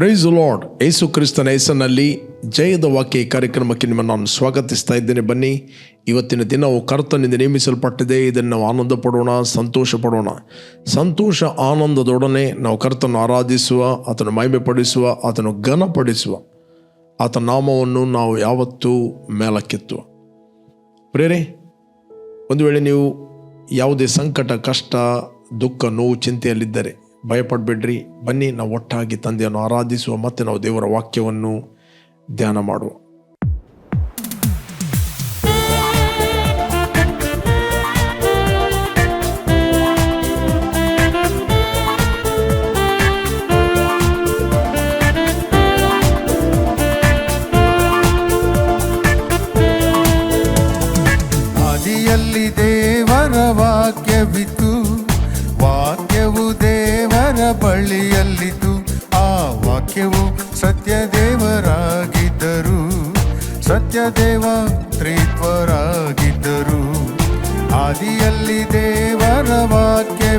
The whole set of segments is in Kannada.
ಪ್ರೈಸ್ ಲಾರ್ಡ್ ಯೇಸು ಕ್ರಿಸ್ತನ ಹೆಸರಿನಲ್ಲಿ ಜಯದ ವಾಕ್ಯ ಕಾರ್ಯಕ್ರಮಕ್ಕೆ ನಿಮ್ಮನ್ನು ನಾನು ಸ್ವಾಗತಿಸ್ತಾ ಇದ್ದೇನೆ. ಬನ್ನಿ, ಇವತ್ತಿನ ದಿನವು ಕರ್ತನಿಂದ ನೇಮಿಸಲ್ಪಟ್ಟಿದೆ. ಇದನ್ನು ನಾವು ಆನಂದ ಪಡೋಣ ಸಂತೋಷ ಪಡೋಣ ಸಂತೋಷ ಆನಂದದೊಡನೆ ನಾವು ಕರ್ತನ ಆರಾಧಿಸುವ, ಆತನ ಆತನು ಆತನ ಘನಪಡಿಸುವ ಆತನ ನಾಮವನ್ನು ನಾವು ಯಾವತ್ತೂ ಮೇಲಕ್ಕೆತ್ತುವ. ಪ್ರೇರೆ, ಒಂದು ವೇಳೆ ನೀವು ಯಾವುದೇ ಸಂಕಟ, ಕಷ್ಟ, ದುಃಖ, ನೋವು, ಚಿಂತೆಯಲ್ಲಿದ್ದರೆ ಭಯಪಡಬೇಡ್ರಿ. ಬನ್ನಿ ನಾವು ಒಟ್ಟಾಗಿ ತಂದೆಯನ್ನು ಆರಾಧಿಸುವ ಮತ್ತು ನಾವು ದೇವರ ವಾಕ್ಯವನ್ನು ಧ್ಯಾನ ಮಾಡುವ.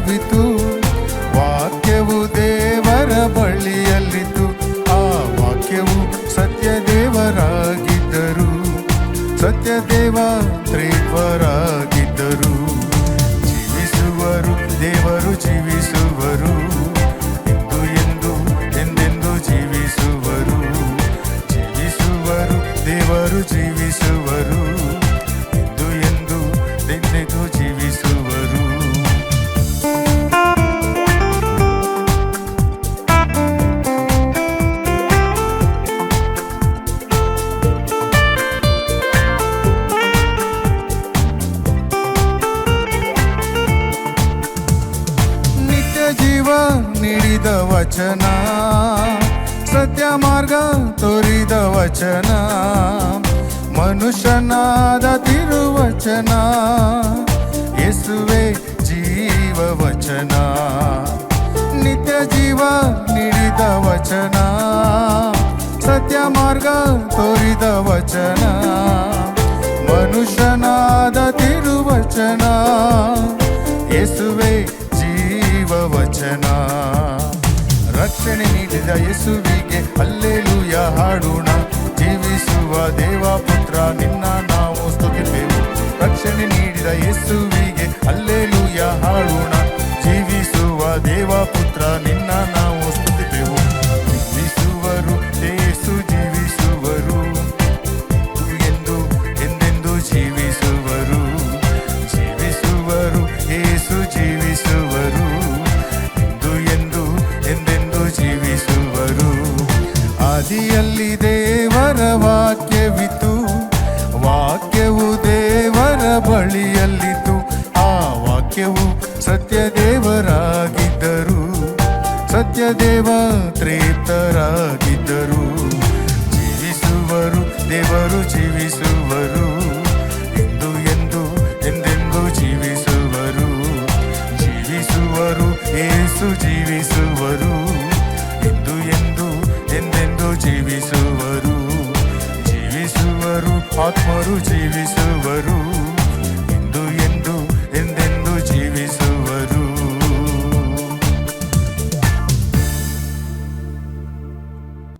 від ವಚನ, ಸತ್ಯ ಮಾರ್ಗ ತೋರಿದ ವಚನ, ಮನುಷ್ಯನಾದ ತಿರುವಚನ, ಯೇಸುವೆ ಜೀವ ವಚನ. ರಕ್ಷಣೆ ನೀಡಿದ ಯೇಸುವಿಗೆ ಅಲ್ಲೇಲೂಯ ಹಾಡೋಣ, ಜೀವಿಸುವ ದೇವ ಪುತ್ರ ನಿನ್ನ ನಾವು ಸ್ತುತಿಸೆವು ರಕ್ಷಣೆ ನೀಡಿದ ಯೇಸುವಿಗೆ ಅಲ್ಲೇಲೂಯ ಹಾಡೋಣ, ಜೀವಿಸುವ ದೇವ ಪುತ್ರ ನಿನ್ನ ನಾವು ಆದಿಯಲ್ಲಿ ದೇವರ ವಾಕ್ಯವಿತು. ವಾಕ್ಯವು ದೇವರ ಬಳಿಯಲ್ಲಿತ್ತು ಆ ವಾಕ್ಯವು ಸತ್ಯ ದೇವರಾಗಿದ್ದರು ಸತ್ಯ ದೇವ ತ್ರೇತರಾಗಿದ್ದರು. ಜೀವಿಸುವರು, ದೇವರು ಜೀವಿಸುವರು. ಎಂದು ಎಂದು, ಎಂದೆಂದು ಜೀವಿಸುವರು. ಜೀವಿಸುವರು, ಏಸು ಜೀವಿಸುವರು ಆತ್ಮರು ಜೀವಿಸುವರು. ಇಂದು ಎಂದು, ಎಂದೆಂದು ಜೀವಿಸುವರು.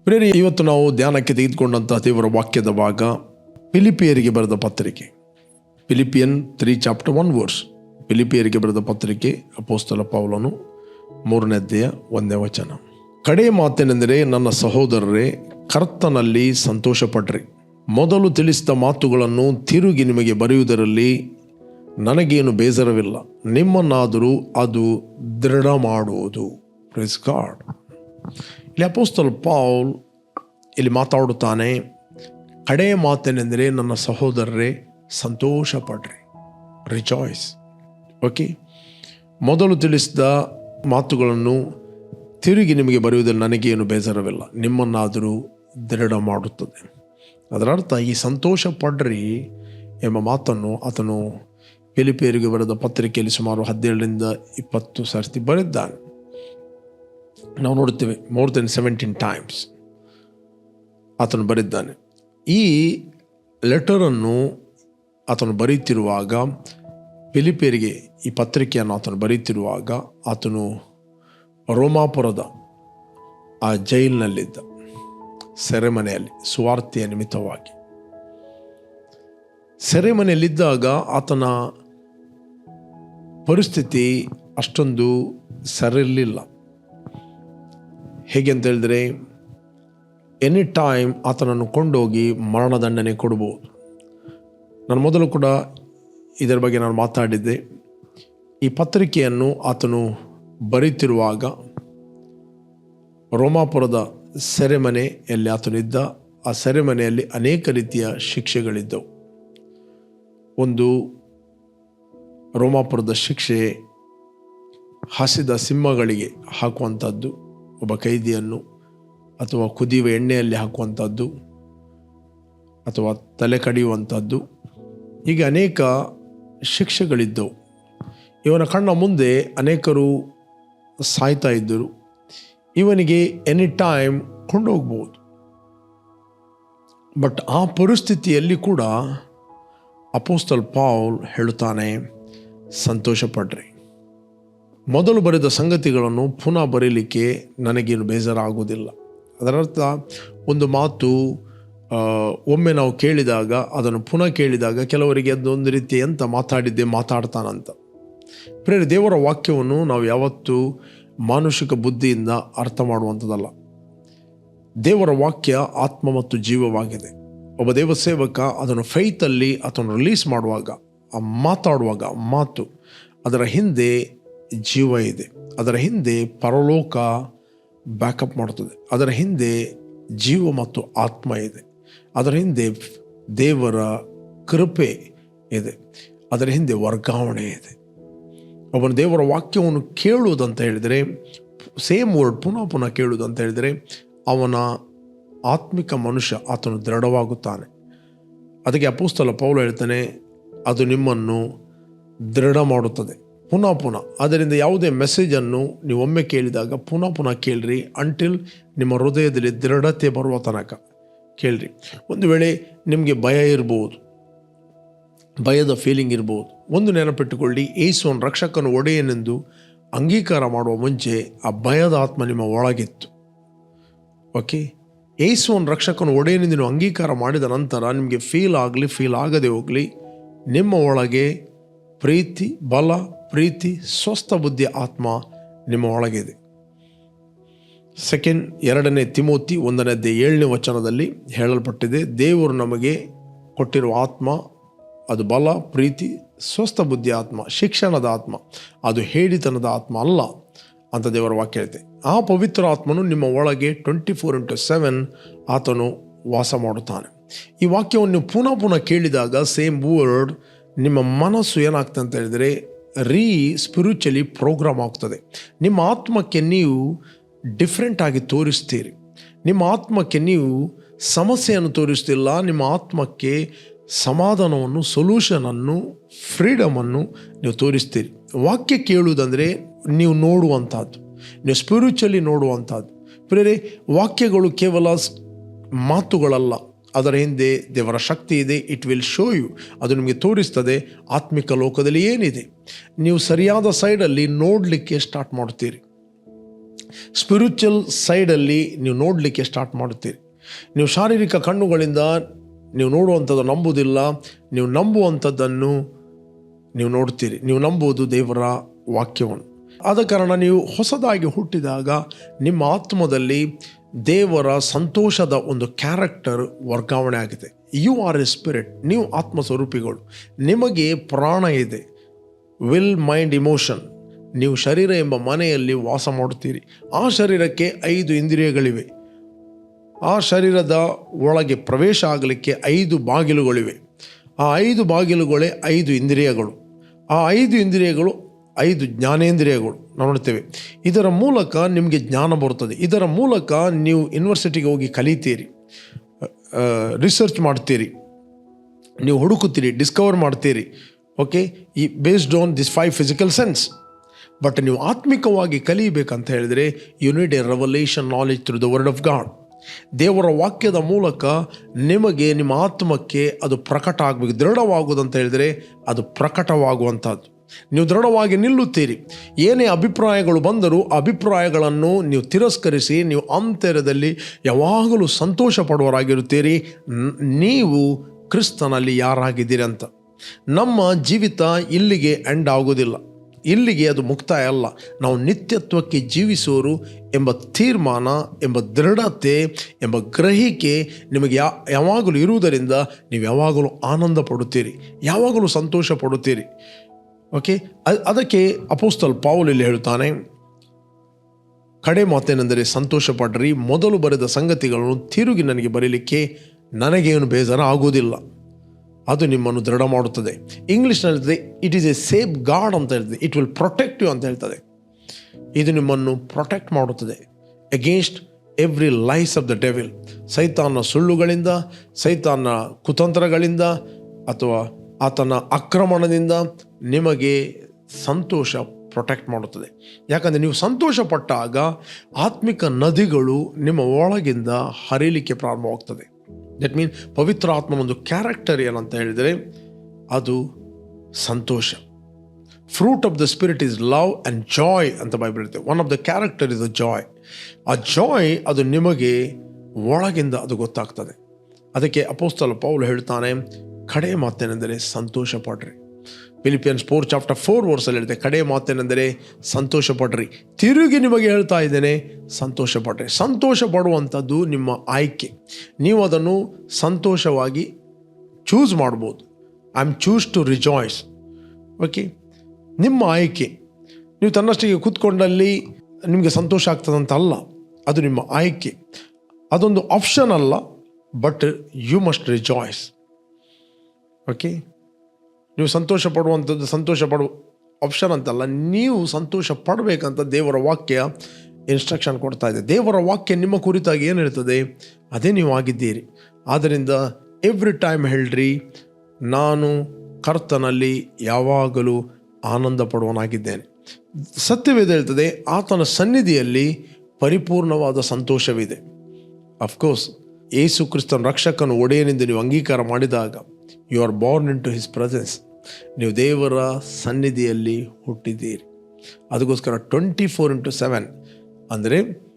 ಪ್ರೇರಿ ಇವತ್ತು ನಾವು ಧ್ಯಾನಕ್ಕೆ ತೆಗೆದುಕೊಂಡಂತಹ ದೇವರ ವಾಕ್ಯದ ಭಾಗ ಫಿಲಿಪಿಯರಿಗೆ ಬರೆದ ಪತ್ರಿಕೆ. Philippian three chapter one verse ಫಿಲಿಪಿಯರಿಗೆ ಬರೆದ ಪತ್ರಿಕೆ, ಅಪೋಸ್ತಲ ಪೌಲನು ಮೂರನೇ ಅಧ್ಯಾಯ ಒಂದೇ ವಚನ. ಕಡೆ ಮಾತೇನೆಂದರೆ ನನ್ನ ಸಹೋದರರೇ, ಕರ್ತನಲ್ಲಿ ಸಂತೋಷಪಡ್ರಿ. ಮೊದಲು ತಿಳಿಸಿದ ಮಾತುಗಳನ್ನು ತಿರುಗಿ ನಿಮಗೆ ಬರೆಯುವುದರಲ್ಲಿ ನನಗೇನು ಬೇಸರವಿಲ್ಲ. ನಿಮ್ಮನ್ನಾದರೂ ಅದು ದೃಢ ಮಾಡುವುದು ಪ್ರೆಸ್ ಗಾಡ್ ಇಲ್ಲಿ ಅಪೋಸ್ತಲ್ ಪೌಲ್ ಇಲ್ಲಿ ಮಾತಾಡುತ್ತಾನೆ ಕಡೆ ಮಾತೇನೆಂದರೆ ನನ್ನ ಸಹೋದರರೇ ಸಂತೋಷ ಪಡ್ರಿ ರಿಚಾಯ್ಸ್ ಓಕೆ ಮೊದಲು ತಿಳಿಸಿದ ಮಾತುಗಳನ್ನು ತಿರುಗಿ ನಿಮಗೆ ಬರೆಯುವುದರಲ್ಲಿ ನನಗೇನು ಬೇಸರವಿಲ್ಲ. ನಿಮ್ಮನ್ನಾದರೂ ದೃಢ ಮಾಡುತ್ತದೆ ಅದರ ಅರ್ಥ ಈ ಸಂತೋಷ ಪಡ್ರಿ ಎಂಬ ಮಾತನ್ನು ಆತನು ಪಿಲಿಪೇರಿಗೆ ಬರೆದ ಪತ್ರಿಕೆಯಲ್ಲಿ ಸುಮಾರು ಹದಿನೇಳರಿಂದ ಇಪ್ಪತ್ತು ಸರ್ತಿ ಬರೆದಿದ್ದಾನೆ ನಾವು ನೋಡುತ್ತೇವೆ ಮೋರ್ ದೆನ್ ಸೆವೆಂಟೀನ್ ಟೈಮ್ಸ್ ಆತನು ಬರೆದಿದ್ದಾನೆ ಈ ಲೆಟರನ್ನು ಆತನು ಬರೀತಿರುವಾಗ ಪಿಲಿಪೇರಿಗೆ ಈ ಪತ್ರಿಕೆಯನ್ನು ಆತನು ಬರೀತಿರುವಾಗ ಆತನು ರೋಮಾಪುರದ ಆ ಜೈಲಿನಲ್ಲಿದ್ದ ಸೆರೆಮನೆಯಲ್ಲಿ, ಸುವಾರ್ತೆಯ ನಿಮಿತ್ತವಾಗಿ. ಸೆರೆಮನೆಯಲ್ಲಿದ್ದಾಗ ಆತನ ಪರಿಸ್ಥಿತಿ ಅಷ್ಟೊಂದು ಸರಿರಲಿಲ್ಲ. ಹೇಗೆ ಅಂತ ಹೇಳಿದ್ರೆ ಎನಿ ಟೈಮ್ ಆತನನ್ನು ಕೊಂಡೋಗಿ ಮರಣದಂಡನೆ ಕೊಡ್ಬೋದು ನಾನು ಮೊದಲು ಕೂಡ ಇದರ ಬಗ್ಗೆ ನಾನು ಮಾತಾಡಿದ್ದೆ. ಈ ಪತ್ರಿಕೆಯನ್ನು ಆತನು ಬರೀತಿರುವಾಗ ರೋಮಾಪುರದ ಸೆರೆಮನೆಯಲ್ಲಿ ಆತನಿದ್ದ, ಆ ಸೆರೆಮನೆಯಲ್ಲಿ ಅನೇಕ ರೀತಿಯ ಶಿಕ್ಷೆಗಳಿದ್ದವು. ಒಂದು ರೋಮಾಪುರದ ಶಿಕ್ಷೆ ಹಸಿದ ಸಿಂಹಗಳಿಗೆ ಹಾಕುವಂಥದ್ದು ಒಬ್ಬ ಕೈದಿಯನ್ನು ಅಥವಾ ಕುದಿಯುವ ಎಣ್ಣೆಯಲ್ಲಿ ಹಾಕುವಂಥದ್ದು ಅಥವಾ ತಲೆ ಕಡಿಯುವಂಥದ್ದು ಹೀಗೆ ಅನೇಕ ಶಿಕ್ಷೆಗಳಿದ್ದವು. ಇವನ ಕಣ್ಣ ಮುಂದೆ ಅನೇಕರು ಸಾಯ್ತಾ ಇದ್ದರು. ಇವನಿಗೆ ಎನಿ ಟೈಮ್ ಕೊಂಡೋಗ್ಬೋದು. ಬಟ್ ಆ ಪರಿಸ್ಥಿತಿಯಲ್ಲಿ ಕೂಡ ಅಪೋಸ್ತಲ್ ಪೌಲ್ ಹೇಳುತ್ತಾನೆ, ಸಂತೋಷಪಡ್ರಿ. ಮೊದಲು ಬರೆದ ಸಂಗತಿಗಳನ್ನು ಪುನಃ ಬರೀಲಿಕ್ಕೆ ನನಗೇನು ಬೇಜಾರಾಗುವುದಿಲ್ಲ. ಅದರರ್ಥ, ಒಂದು ಮಾತು ಒಮ್ಮೆ ನಾವು ಕೇಳಿದಾಗ, ಅದನ್ನು ಪುನಃ ಕೇಳಿದಾಗ ಕೆಲವರಿಗೆ ಅದೊಂದು ರೀತಿ ಎಂತ ಮಾತಾಡಿದ್ದೆ ಮಾತಾಡ್ತಾನಂತ. ಪ್ರೇರೆ ದೇವರ ವಾಕ್ಯವನ್ನು ನಾವು ಯಾವತ್ತೂ ಮಾನುಷಿಕ ಬುದ್ಧಿಯಿಂದ ಅರ್ಥ ಮಾಡುವಂಥದ್ದಲ್ಲ. ದೇವರ ವಾಕ್ಯ ಆತ್ಮ ಮತ್ತು ಜೀವವಾಗಿದೆ. ಒಬ್ಬ ದೇವ ಸೇವಕ ಅದನ್ನು ಫೈತಲ್ಲಿ ಅದನ್ನು ರಿಲೀಸ್ ಮಾಡುವಾಗ, ಆ ಮಾತಾಡುವಾಗ ಮಾತು, ಅದರ ಹಿಂದೆ ಜೀವ ಇದೆ. ಅದರ ಹಿಂದೆ ಪರಲೋಕ ಬ್ಯಾಕಪ್ ಮಾಡುತ್ತದೆ. ಅದರ ಹಿಂದೆ ಜೀವ ಮತ್ತು ಆತ್ಮ ಇದೆ. ಅದರ ಹಿಂದೆ ದೇವರ ಕೃಪೆ ಇದೆ. ಅದರ ಹಿಂದೆ ವರ್ಗಾವಣೆ ಇದೆ. ಒಬ್ಬನ ದೇವರ ವಾಕ್ಯವನ್ನು ಕೇಳುವುದಂತ ಹೇಳಿದರೆ ಸೇಮ್ ವರ್ಡ್ ಪುನಃ ಪುನಃ ಕೇಳುವುದಂತ ಹೇಳಿದರೆ, ಅವನ ಆತ್ಮಿಕ ಮನುಷ್ಯ ಆತನು ದೃಢವಾಗುತ್ತಾನೆ. ಅದಕ್ಕೆ ಅಪೋಸ್ತಲ ಪೌಲ ಹೇಳ್ತಾನೆ, ಅದು ನಿಮ್ಮನ್ನು ದೃಢ ಮಾಡುತ್ತದೆ. ಪುನಃ ಪುನಃ. ಅದರಿಂದ ಯಾವುದೇ ಮೆಸೇಜನ್ನು ನೀವು ಒಮ್ಮೆ ಕೇಳಿದಾಗ ಪುನಃ ಪುನಃ ಕೇಳ್ರಿ ಅಂಟಿಲ್ ನಿಮ್ಮ ಹೃದಯದಲ್ಲಿ ದೃಢತೆ ಬರುವ ತನಕ ಕೇಳ್ರಿ. ಒಂದು ವೇಳೆ ನಿಮಗೆ ಭಯ ಇರ್ಬೋದು, ಭಯದ ಫೀಲಿಂಗ್ ಇರ್ಬೋದು ಒಂದು ನೆನಪಿಟ್ಟುಕೊಳ್ಳಿ ಏಸುವನ್ ರಕ್ಷಕನು ಒಡೆಯನೆಂದು ಅಂಗೀಕಾರ ಮಾಡುವ ಮುಂಚೆ ಆ ಭಯದ ಆತ್ಮ ನಿಮ್ಮ ಒಳಗಿತ್ತು. ಓಕೆ ಏಸುವನ್ ರಕ್ಷಕನು ಒಡೆಯನೆಂದು ನೀವು ಅಂಗೀಕಾರ ಮಾಡಿದ ನಂತರ ನಿಮಗೆ ಫೀಲ್ ಆಗಲಿ ಫೀಲ್ ಆಗದೆ ಹೋಗಲಿ, ನಿಮ್ಮ ಒಳಗೆ ಪ್ರೀತಿ, ಬಲ, ಪ್ರೀತಿ, ಸ್ವಸ್ಥ ಬುದ್ಧಿ ಆತ್ಮ ನಿಮ್ಮ ಒಳಗಿದೆ. ಸೆಕೆಂಡ್ ಎರಡನೇ ತಿಮೋತಿ ಒಂದನೇದೇ ಏಳನೇ ವಚನದಲ್ಲಿ ಹೇಳಲ್ಪಟ್ಟಿದೆ, ದೇವರು ನಮಗೆ ಕೊಟ್ಟಿರುವ ಆತ್ಮ, ಅದು ಬಲ, ಪ್ರೀತಿ ಸ್ವಸ್ಥ ಬುದ್ಧಿ ಆತ್ಮ, ಶಿಕ್ಷಣದ ಆತ್ಮ, ಅದು ಹೇಳಿತನದ ಆತ್ಮ ಅಲ್ಲ ಅಂತ ದೇವರ ವಾಕ್ಯ ಹೇಳುತ್ತೆ ಆ ಪವಿತ್ರ ಆತ್ಮನು ನಿಮ್ಮ ಒಳಗೆ ಟ್ವೆಂಟಿ ಫೋರ್ ಇಂಟು ಸೆವೆನ್ ಆತನು ವಾಸ ಮಾಡುತ್ತಾನೆ. ಈ ವಾಕ್ಯವನ್ನು ಪುನಃ ಪುನಃ ಕೇಳಿದಾಗ ಸೇಮ್ ವರ್ಡ್ ನಿಮ್ಮ ಮನಸ್ಸು ಏನಾಗ್ತದೆ ಅಂತ ಹೇಳಿದರೆ ರೀ ಸ್ಪಿರಿಚುಲಿ ಪ್ರೋಗ್ರಾಮ್ ಆಗ್ತದೆ. ನಿಮ್ಮ ಆತ್ಮಕ್ಕೆ ನೀವು ಡಿಫ್ರೆಂಟ್ ಆಗಿ ತೋರಿಸ್ತೀರಿ. ನಿಮ್ಮ ಆತ್ಮಕ್ಕೆ ನೀವು ಸಮಸ್ಯೆಯನ್ನು ತೋರಿಸ್ತಿಲ್ಲ, ನಿಮ್ಮ ಆತ್ಮಕ್ಕೆ ಸಮಾಧಾನವನ್ನು ಸೊಲ್ಯೂಷನನ್ನು ಫ್ರೀಡಮನ್ನು ನೀವು ತೋರಿಸ್ತೀರಿ. ವಾಕ್ಯ ಕೇಳುವುದಂದರೆ ನೀವು ನೋಡುವಂಥದ್ದು. ನೀವು ಸ್ಪಿರಿಚುಲಿ ನೋಡುವಂಥದ್ದು. ಪ್ರೇರೆ ವಾಕ್ಯಗಳು ಕೇವಲ ಮಾತುಗಳಲ್ಲ. ಅದರ ಹಿಂದೆ ದೇವರ ಶಕ್ತಿ ಇದೆ. ಇಟ್ ವಿಲ್ ಶೋ ಯು ಅದು ನಿಮಗೆ ತೋರಿಸ್ತದೆ. ಆತ್ಮಿಕ ಲೋಕದಲ್ಲಿ ಏನಿದೆ? ನೀವು ಸರಿಯಾದ ಸೈಡಲ್ಲಿ ನೋಡಲಿಕ್ಕೆ ಸ್ಟಾರ್ಟ್ ಮಾಡ್ತೀರಿ ಸ್ಪಿರಿಚುವಲ್ ಸೈಡಲ್ಲಿ ನೀವು ನೋಡಲಿಕ್ಕೆ ಸ್ಟಾರ್ಟ್ ಮಾಡುತ್ತೀರಿ. ನೀವು ಶಾರೀರಿಕ ಕಣ್ಣುಗಳಿಂದ ನೀವು ನೋಡುವಂಥದ್ದು ನಂಬುವುದಿಲ್ಲ, ನೀವು ನಂಬುವಂಥದ್ದನ್ನು ನೀವು ನೋಡ್ತೀರಿ ನೀವು ನಂಬುವುದು ದೇವರ ವಾಕ್ಯವನ್ನು. ಆದ ಕಾರಣ ನೀವು ಹೊಸದಾಗಿ ಹುಟ್ಟಿದಾಗ ನಿಮ್ಮ ಆತ್ಮದಲ್ಲಿ ದೇವರ ಸಂತೋಷದ ಒಂದು ಕ್ಯಾರೆಕ್ಟರ್ ವರ್ಗಾವಣೆ ಆಗಿದೆ. ಯು ಆರ್ ಎ ಸ್ಪಿರಿಟ್ ನೀವು ಆತ್ಮ ಸ್ವರೂಪಿಗಳು ನಿಮಗೆ ಪ್ರಾಣ ಇದೆ. ವಿಲ್ ಮೈಂಡ್ ಇಮೋಷನ್ ನೀವು ಶರೀರ ಎಂಬ ಮನೆಯಲ್ಲಿ ವಾಸ ಮಾಡುತ್ತೀರಿ. ಆ ಶರೀರಕ್ಕೆ ಐದು ಇಂದ್ರಿಯಗಳಿವೆ. ಆ ಶರೀರದ ಒಳಗೆ ಪ್ರವೇಶ ಆಗಲಿಕ್ಕೆ ಐದು ಬಾಗಿಲುಗಳಿವೆ. ಆ ಐದು ಬಾಗಿಲುಗಳೇ ಐದು ಇಂದ್ರಿಯಗಳು. ಆ ಐದು ಇಂದ್ರಿಯಗಳು ಐದು ಜ್ಞಾನೇಂದ್ರಿಯಗಳು. ನೋಡ್ತೇವೆ. ಇದರ ಮೂಲಕ ನಿಮಗೆ ಜ್ಞಾನ ಬರುತ್ತದೆ. ಇದರ ಮೂಲಕ ನೀವು ಯೂನಿವರ್ಸಿಟಿಗೆ ಹೋಗಿ ಕಲಿತೀರಿ. ರಿಸರ್ಚ್ ಮಾಡ್ತೀರಿ. ನೀವು ಹುಡುಕುತ್ತೀರಿ ಡಿಸ್ಕವರ್ ಮಾಡ್ತೀರಿ. ಓಕೆ ಈ based on this five physical sense but ನೀವು ಆತ್ಮಿಕವಾಗಿ ಕಲಿಯಬೇಕಂತ ಹೇಳಿದರೆ you a revolution knowledge through the word of God ದೇವರ ವಾಕ್ಯದ ಮೂಲಕ ನಿಮಗೆ ನಿಮ್ಮ ಆತ್ಮಕ್ಕೆ ಅದು ಪ್ರಕಟ ಆಗಬೇಕು ದೃಢವಾಗುವುದಂತ ಹೇಳಿದರೆ ಅದು ಪ್ರಕಟವಾಗುವಂಥದ್ದು. ನೀವು ದೃಢವಾಗಿ ನಿಲ್ಲುತ್ತೀರಿ. ಏನೇ ಅಭಿಪ್ರಾಯಗಳು ಬಂದರೂ ಅಭಿಪ್ರಾಯಗಳನ್ನು ನೀವು ತಿರಸ್ಕರಿಸಿ ನೀವು ಅಂತರದಲ್ಲಿ ಯಾವಾಗಲೂ ಸಂತೋಷ ಪಡುವರಾಗಿರುತ್ತೀರಿ ನೀವು ಕ್ರಿಸ್ತನಲ್ಲಿ ಯಾರಾಗಿದ್ದೀರಿ ಅಂತ. ನಮ್ಮ ಜೀವಿತ ಇಲ್ಲಿಗೆ ಎಂಡ್ ಆಗೋದಿಲ್ಲ ಇಲ್ಲಿಗೆ ಅದು ಮುಕ್ತಾಯ ಅಲ್ಲ. ನಾವು ನಿತ್ಯತ್ವಕ್ಕೆ ಜೀವಿಸುವರು ಎಂಬ ತೀರ್ಮಾನ, ಎಂಬ ದೃಢತೆ, ಎಂಬ ಗ್ರಹಿಕೆ ನಿಮಗೆ ಯಾವಾಗಲೂ ಇರುವುದರಿಂದ ನೀವು ಯಾವಾಗಲೂ ಆನಂದ ಪಡುತ್ತೀರಿ. ಯಾವಾಗಲೂ ಸಂತೋಷ ಪಡುತ್ತೀರಿ. ಓಕೆ? ಅದಕ್ಕೆ ಅಪೋಸ್ತಲ್ ಪಾವುಲ್ ಇಲ್ಲಿ ಹೇಳ್ತಾನೆ ಕಡೆ ಮಾತೇನೆಂದರೆ ಸಂತೋಷ ಪಡ್ರಿ. ಮೊದಲು ಬರೆದ ಸಂಗತಿಗಳನ್ನು ತಿರುಗಿ ನನಗೆ ಬರೀಲಿಕ್ಕೆ ನನಗೇನು ಬೇಜಾರ ಆಗುವುದಿಲ್ಲ ಅದು ನಿಮ್ಮನ್ನು ದೃಢ ಮಾಡುತ್ತದೆ. ಇಂಗ್ಲೀಷ್ನಲ್ಲಿ it is a safeguard ಅಂತ ಹೇಳ್ತದೆ. ಇಟ್ ವಿಲ್ ಪ್ರೊಟೆಕ್ಟ್ ಯು ಅಂತ ಹೇಳ್ತದೆ. ಇದು ನಿಮ್ಮನ್ನು ಪ್ರೊಟೆಕ್ಟ್ ಮಾಡುತ್ತದೆ. Against every lies of the devil ಸೈತಾನ ಸುಳ್ಳುಗಳಿಂದ ಸೈತಾನ ಕುತಂತ್ರಗಳಿಂದ, ಅಥವಾ ಆತನ ಆಕ್ರಮಣದಿಂದ ನಿಮಗೆ ಸಂತೋಷ ಪ್ರೊಟೆಕ್ಟ್ ಮಾಡುತ್ತದೆ. ಯಾಕಂದರೆ ನೀವು ಸಂತೋಷಪಟ್ಟಾಗ ಆತ್ಮಿಕ ನದಿಗಳು ನಿಮ್ಮ ಒಳಗಿಂದ ಹರಿಲಿಕ್ಕೆ ಪ್ರಾರಂಭವಾಗ್ತದೆ. ದಟ್ ಮೀನ್ ಪವಿತ್ರ ಆತ್ಮ ಒಂದು ಕ್ಯಾರೆಕ್ಟರ್ ಏನಂತ ಹೇಳಿದರೆ, ಅದು ಸಂತೋಷ. Fruit of the spirit is love and joy ಅಂತ ಬೈಬಲ್ ಇರುತ್ತೆ. One of the character is a joy a joy ಅದು ನಿಮಗೆ ಒಳಗಿಂದ ಅದು ಗೊತ್ತಾಗ್ತದೆ. ಅದಕ್ಕೆ ಅಪೋಸ್ತಲ ಪೌಲ್ ಹೇಳ್ತಾನೆ ಕಡೆ ಮಾತೇನೆಂದರೆ ಸಂತೋಷ ಪಡ್ರಿ. ಫಿಲಿಪಿಯನ್ಸ್ ಫೋರ್ ಚಾಪ್ಟರ್ ಫೋರ್ ವರ್ಸಲ್ಲಿ ಹೇಳಿದೆ ಕಡೆ ಮಾತೇನೆಂದರೆ ಸಂತೋಷ ಪಡ್ರಿ ತಿರುಗಿ ನಿಮಗೆ ಹೇಳ್ತಾ ಇದ್ದೇನೆ ಸಂತೋಷ ಪಡ್ರಿ ಸಂತೋಷ ಪಡುವಂಥದ್ದು ನಿಮ್ಮ ಆಯ್ಕೆ. ನೀವು ಅದನ್ನು ಸಂತೋಷವಾಗಿ ಚೂಸ್ ಮಾಡ್ಬೋದು. I am choose to rejoice okay ನಿಮ್ಮ ಆಯ್ಕೆ. ನೀವು ತನ್ನಷ್ಟಿಗೆ ಕೂತ್ಕೊಂಡಲ್ಲಿ ನಿಮಗೆ ಸಂತೋಷ ಆಗ್ತದಂತ ಅಲ್ಲ ಅದು ನಿಮ್ಮ ಆಯ್ಕೆ. ಅದೊಂದು ಆಪ್ಷನ್ ಅಲ್ಲ but you must rejoice okay ನೀವು ಸಂತೋಷ ಪಡುವಂಥದ್ದು, ಸಂತೋಷ ಪಡುವ ಆಪ್ಷನ್ ಅಂತಲ್ಲ, ನೀವು ಸಂತೋಷ ಪಡಬೇಕಂತ ದೇವರ ವಾಕ್ಯ ಇನ್ಸ್ಟ್ರಕ್ಷನ್ ಕೊಡ್ತಾ ಇದೆ. ದೇವರ ವಾಕ್ಯ ನಿಮ್ಮ ಕುರಿತಾಗಿ ಏನು ಇರ್ತದೆ ಅದೇ ನೀವು ಆಗಿದ್ದೀರಿ. ಆದ್ದರಿಂದ ಎವ್ರಿ ಟೈಮ್ ಹೇಳ್ರಿ, ನಾನು ಕರ್ತನಲ್ಲಿ ಯಾವಾಗಲೂ ಆನಂದ ಪಡುವನಾಗಿದ್ದೇನೆ. ಸತ್ಯವೇದ ಹೇಳ್ತದೆ, ಆತನ ಸನ್ನಿಧಿಯಲ್ಲಿ ಪರಿಪೂರ್ಣವಾದ ಸಂತೋಷವಿದೆ. ಅಫ್ಕೋರ್ಸ್ ಏಸು ಕ್ರಿಸ್ತನ ರಕ್ಷಕನು ಒಡೆಯನೆಂದು ನೀವು ಅಂಗೀಕಾರ ಮಾಡಿದಾಗ you are born in to his presence ನೀವು ದೇವರ ಸನ್ನಿಧಿಯಲ್ಲಿ ಹುಟ್ಟಿದ್ದೀರಿ. ಅದಕ್ಕೋಸ್ಕರ ಟ್ವೆಂಟಿ ಫೋರ್ ಇಂಟು ಸೆವೆನ್ ಅಂದರೆ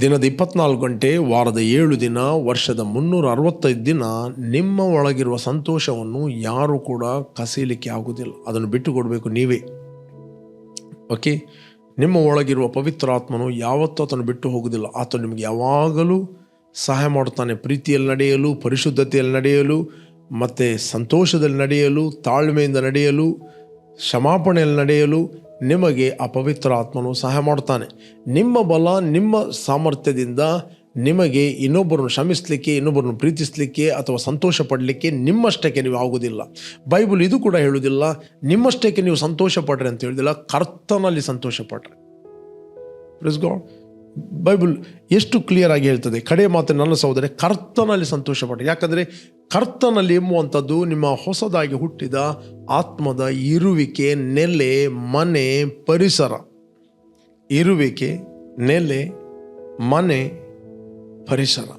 ದಿನದ ಇಪ್ಪತ್ನಾಲ್ಕು ಗಂಟೆ, ವಾರದ ಏಳು ದಿನ, ವರ್ಷದ ಮುನ್ನೂರ ಅರವತ್ತೈದು ದಿನ ನಿಮ್ಮ ಒಳಗಿರುವ ಸಂತೋಷವನ್ನು ಯಾರೂ ಕೂಡ ಕಸೀಲಿಕ್ಕೆ ಆಗುವುದಿಲ್ಲ. ಅದನ್ನು ಬಿಟ್ಟು ಕೊಡಬೇಕು ನೀವೇ. ಓಕೆ ನಿಮ್ಮ ಒಳಗಿರುವ ಪವಿತ್ರ ಆತ್ಮನು ಯಾವತ್ತೂ ಆತನು ಬಿಟ್ಟು ಹೋಗುವುದಿಲ್ಲ. ಆತನು ನಿಮಗೆ ಯಾವಾಗಲೂ ಸಹಾಯ ಮಾಡುತ್ತಾನೆ. ಪ್ರೀತಿಯಲ್ಲಿ ನಡೆಯಲು, ಪರಿಶುದ್ಧತೆಯಲ್ಲಿ ನಡೆಯಲು ಮತ್ತು ಸಂತೋಷದಲ್ಲಿ ನಡೆಯಲು, ತಾಳ್ಮೆಯಿಂದ ನಡೆಯಲು, ಕ್ಷಮಾಪಣೆಯಲ್ಲಿ ನಡೆಯಲು ನಿಮಗೆ ಅಪವಿತ್ರ ಪವಿತ್ರ ಆತ್ಮನು ಸಹಾಯ ಮಾಡ್ತಾನೆ ನಿಮ್ಮ ಬಲ, ನಿಮ್ಮ ಸಾಮರ್ಥ್ಯದಿಂದ ನಿಮಗೆ ಇನ್ನೊಬ್ಬರನ್ನು ಶ್ರಮಿಸಲಿಕ್ಕೆ ಇನ್ನೊಬ್ಬರನ್ನು ಪ್ರೀತಿಸಲಿಕ್ಕೆ ಅಥವಾ ಸಂತೋಷ ಪಡಲಿಕ್ಕೆ ನಿಮ್ಮಷ್ಟಕ್ಕೆ ನೀವು ಆಗುವುದಿಲ್ಲ. ಬೈಬಲ್ ಇದು ಕೂಡ ಹೇಳುವುದಿಲ್ಲ, ನಿಮ್ಮಷ್ಟಕ್ಕೆ ನೀವು ಸಂತೋಷ ಪಡ್ರಿ ಅಂತ ಹೇಳುವುದಿಲ್ಲ, ಕರ್ತನಲ್ಲಿ ಸಂತೋಷ ಪಡ್ರಿ ಗಾಡ್ ಬೈಬಲ್ ಎಷ್ಟು ಕ್ಲಿಯರ್ ಆಗಿ ಹೇಳ್ತದೆ. ಕಡೆ ಮಾತು ನನ್ನ ಸಹೋದರ ಕರ್ತನಲ್ಲಿ ಸಂತೋಷ ಪಡ್ರಿ ಯಾಕಂದರೆ ಕರ್ತನಲ್ಲಿ ಎಂಬುವಂಥದ್ದು ನಿಮ್ಮ ಹೊಸದಾಗಿ ಹುಟ್ಟಿದ ಆತ್ಮದ ಇರುವಿಕೆ, ನೆಲೆ, ಮನೆ, ಪರಿಸರ. ಇರುವಿಕೆ, ನೆಲೆ, ಮನೆ, ಪರಿಸರ.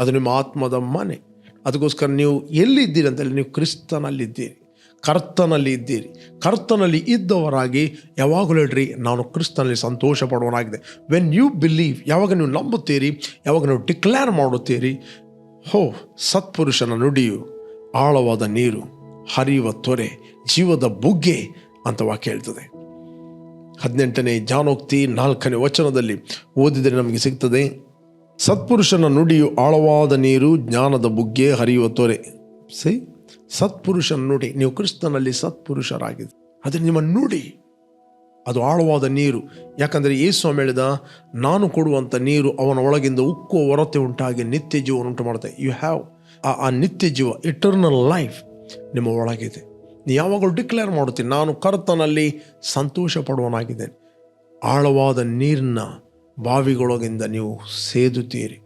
ಅದು ನಿಮ್ಮ ಆತ್ಮದ ಮನೆ. ಅದಕ್ಕೋಸ್ಕರ ನೀವು ಎಲ್ಲಿದ್ದೀರಿ ಅಂತೇಳಿ ನೀವು ಕ್ರಿಸ್ತನಲ್ಲಿದ್ದೀರಿ. ಕರ್ತನಲ್ಲಿ ಇದ್ದೀರಿ. ಕರ್ತನಲ್ಲಿ ಇದ್ದವರಾಗಿ ಯಾವಾಗಲೂ ಹೇಳ್ರಿ, ನಾನು ಕ್ರಿಸ್ತನಲ್ಲಿ ಸಂತೋಷ ಪಡುವನಾಗಿದೆ ವೆನ್ ಯು ಬಿಲೀವ್ ಯಾವಾಗ ನೀವು ನಂಬುತ್ತೀರಿ, ಯಾವಾಗ ನೀವು ಡಿಕ್ಲೇರ್ ಮಾಡುತ್ತೀರಿ ಹೋ, ಸತ್ಪುರುಷನ ನುಡಿಯು, ಆಳವಾದ ನೀರು, ಹರಿಯುವ ತೊರೆ, ಜೀವದ ಬುಗ್ಗೆ ಅಂತ ವಾಕ್ಯ ಹೇಳ್ತದೆ. ಹದಿನೆಂಟನೇ ಜಾನೋಕ್ತಿ ನಾಲ್ಕನೇ ವಚನದಲ್ಲಿ ಓದಿದರೆ ನಮಗೆ ಸಿಗ್ತದೆ, ಸತ್ಪುರುಷನ ನುಡಿಯು ಆಳವಾದ ನೀರು, ಜ್ಞಾನದ ಬುಗ್ಗೆ, ಹರಿಯುವ ತೊರೆ. ಸಿ, ಸತ್ಪುರುಷನ ನುಡಿ, ನೀವು ಕ್ರಿಸ್ತನಲ್ಲಿ ಸತ್ಪುರುಷರಾಗಿದೆ ಅದು ನಿಮ್ಮ ನುಡಿ ಅದು ಆಳವಾದ ನೀರು. ಯಾಕಂದರೆ ಯೇಸು ಹೇಳಿದ ನಾನು ಕೊಡುವಂಥ ನೀರು ಅವನ ಒಳಗಿಂದ ಉಕ್ಕುವ ಹೊರತೆ ಉಂಟಾಗಿ ನಿತ್ಯ ಜೀವನ ಉಂಟು ಮಾಡುತ್ತೆ. ಯು ಹ್ಯಾವ್ ಆ ಆ ನಿತ್ಯ ಜೀವ ಇಟರ್ನಲ್ ಲೈಫ್ ನಿಮ್ಮ ಒಳಗಿದೆ. ನೀ ಯಾವಾಗಲೂ ಡಿಕ್ಲೇರ್ ಮಾಡುತ್ತೀನಿ ನಾನು ಕರ್ತನಲ್ಲಿ ಸಂತೋಷ ಪಡುವನಾಗಿದ್ದೇನೆ ಆಳವಾದ ನೀರನ್ನ ಬಾವಿಗಳೊಳಗಿಂದ ನೀವು ಸೇದುತ್ತೀರಿ.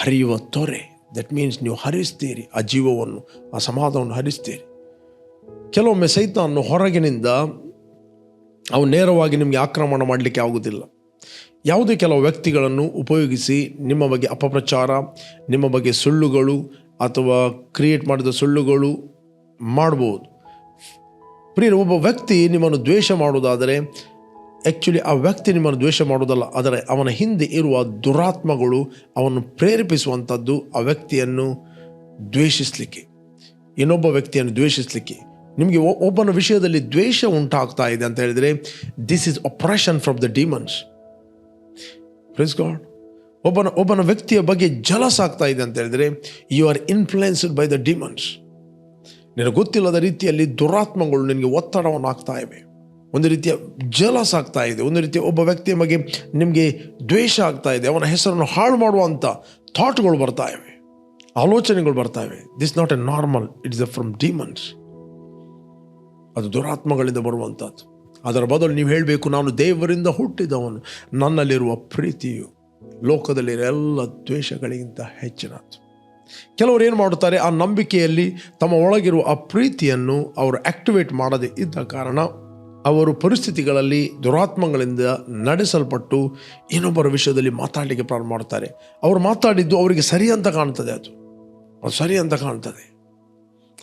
ಹರಿಯುವ ತೊರೆ ದಟ್ ಮೀನ್ಸ್ ನೀವು ಹರಿಸ್ತೀರಿ, ಆ ಜೀವವನ್ನು, ಆ ಸಮಾಧವನ್ನು ಹರಿಸ್ತೀರಿ. ಕೆಲವೊಮ್ಮೆ ಸೈತಾನು ಹೊರಗಿನಿಂದ ಅವು ನೇರವಾಗಿ ನಿಮಗೆ ಆಕ್ರಮಣ ಮಾಡಲಿಕ್ಕೆ ಆಗುವುದಿಲ್ಲ. ಯಾವುದೇ ಕೆಲವು ವ್ಯಕ್ತಿಗಳನ್ನು ಉಪಯೋಗಿಸಿ ನಿಮ್ಮ ಬಗ್ಗೆ ಅಪಪ್ರಚಾರ, ನಿಮ್ಮ ಬಗ್ಗೆ ಸುಳ್ಳುಗಳು ಅಥವಾ ಕ್ರಿಯೇಟ್ ಮಾಡಿದ ಸುಳ್ಳುಗಳು ಮಾಡ್ಬೋದು. ಪ್ರಿಯ ಒಬ್ಬ ವ್ಯಕ್ತಿ ನಿಮ್ಮನ್ನು ದ್ವೇಷ ಮಾಡುವುದಾದರೆ ಆ್ಯಕ್ಚುಲಿ ಆ ವ್ಯಕ್ತಿ ನಿಮ್ಮನ್ನು ದ್ವೇಷ ಮಾಡುವುದಲ್ಲ, ಆದರೆ ಅವನ ಹಿಂದೆ ಇರುವ ದುರಾತ್ಮಗಳು ಅವನ್ನು ಪ್ರೇರೇಪಿಸುವಂಥದ್ದು ಆ ವ್ಯಕ್ತಿಯನ್ನು ದ್ವೇಷಿಸಲಿಕ್ಕೆ, ಇನ್ನೊಬ್ಬ ವ್ಯಕ್ತಿಯನ್ನು ದ್ವೇಷಿಸಲಿಕ್ಕೆ. ನಿಮಗೆ ಒಬ್ಬನ ವಿಷಯದಲ್ಲಿ ದ್ವೇಷ ಉಂಟಾಗ್ತಾ ಇದೆ ಅಂತ ಹೇಳಿದರೆ this is oppression from the demons please God ಒಬ್ಬನ ಒಬ್ಬನ ವ್ಯಕ್ತಿಯ ಬಗ್ಗೆ ಜಲಸ್ ಆಗ್ತಾ ಇದೆ ಅಂತ ಹೇಳಿದರೆ you are influenced by the demons ನಿನಗೆ ಗೊತ್ತಿಲ್ಲದ ರೀತಿಯಲ್ಲಿ ದುರಾತ್ಮಗಳು ನಿನಗೆ ಒತ್ತಡವನ್ನು ಆಗ್ತಾ ಇವೆ. ಒಂದು ರೀತಿಯ ಜಲಸ್ ಆಗ್ತಾ ಇದೆ. ಒಂದು ರೀತಿಯ ಒಬ್ಬ ವ್ಯಕ್ತಿಯ ಬಗ್ಗೆ ನಿಮಗೆ ದ್ವೇಷ ಆಗ್ತಾ ಇದೆ. ಅವನ ಹೆಸರನ್ನು ಹಾಳು ಮಾಡುವಂಥ ಥಾಟ್ಗಳು ಬರ್ತಾ ಇವೆ. ಆಲೋಚನೆಗಳು ಬರ್ತಾ ಇವೆ. This not a normal it is a from demons ಅದು ದುರಾತ್ಮಗಳಿಂದ ಬರುವಂಥದ್ದು ಅದರ ಬದಲು ನೀವು ಹೇಳಬೇಕು, ನಾನು ದೇವರಿಂದ ಹುಟ್ಟಿದವನು. ನನ್ನಲ್ಲಿರುವ ಪ್ರೀತಿಯು ಲೋಕದಲ್ಲಿರೋ ಎಲ್ಲ ದ್ವೇಷಗಳಿಗಿಂತ ಹೆಚ್ಚಿನದ್ದು. ಕೆಲವರು ಏನು ಮಾಡುತ್ತಾರೆ, ಆ ನಂಬಿಕೆಯಲ್ಲಿ ತಮ್ಮ ಒಳಗಿರುವ ಆ ಪ್ರೀತಿಯನ್ನು ಅವರು ಆಕ್ಟಿವೇಟ್ ಮಾಡದೇ ಇದ್ದ ಕಾರಣ ಅವರು ಪರಿಸ್ಥಿತಿಗಳಲ್ಲಿ ದುರಾತ್ಮಗಳಿಂದ ನಡೆಸಲ್ಪಟ್ಟು ಇನ್ನೊಬ್ಬರ ವಿಷಯದಲ್ಲಿ ಮಾತಾಡಲಿಕ್ಕೆ ಪ್ರಾರಂಭ ಮಾಡ್ತಾರೆ ಅವರು ಮಾತಾಡಿದ್ದು ಅವರಿಗೆ ಸರಿ ಅಂತ ಕಾಣ್ತದೆ ಅದು. ಅದು ಸರಿ ಅಂತ ಕಾಣ್ತದೆ.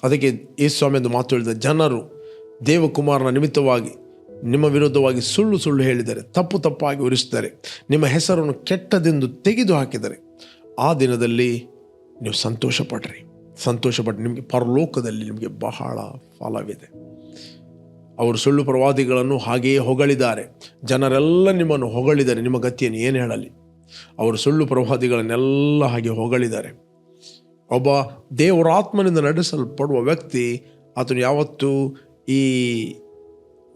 ಅದಕ್ಕೆ ಯೇಸು ಸ್ವಾಮಿ ಎಂದು ಮಾತು ಹೇಳಿದ, ಜನರು ದೇವಕುಮಾರನ ನಿಮಿತ್ತವಾಗಿ ನಿಮ್ಮ ವಿರುದ್ಧವಾಗಿ ಸುಳ್ಳು ಸುಳ್ಳು ಹೇಳಿದರೆ, ತಪ್ಪು ತಪ್ಪಾಗಿ ಉರಿಸಿದರೆ, ನಿಮ್ಮ ಹೆಸರನ್ನು ಕೆಟ್ಟದೆಂದು ತೆಗೆದು ಹಾಕಿದರೆ ಆ ದಿನದಲ್ಲಿ ನೀವು ಸಂತೋಷ ಪಡ್ರಿ ಸಂತೋಷ ಪಟ್ರಿ ನಿಮಗೆ ಪರಲೋಕದಲ್ಲಿ ನಿಮಗೆ ಬಹಳ ಫಲವಿದೆ. ಅವರು ಸುಳ್ಳು ಪ್ರವಾದಿಗಳನ್ನು ಹಾಗೆಯೇ ಹೊಗಳಿದ್ದಾರೆ. ಜನರೆಲ್ಲ ನಿಮ್ಮನ್ನು ಹೊಗಳಿದ್ದಾರೆ ನಿಮ್ಮ ಗತಿಯನ್ನು ಏನು ಹೇಳಲಿ? ಅವರು ಸುಳ್ಳು ಪ್ರವಾದಿಗಳನ್ನೆಲ್ಲ ಹಾಗೆ ಹೊಗಳಿದ್ದಾರೆ. ಒಬ್ಬ ದೇವರಾತ್ಮನಿಂದ ನಡೆಸಲ್ಪಡುವ ವ್ಯಕ್ತಿ, ಆತನು ಯಾವತ್ತೂ ಈ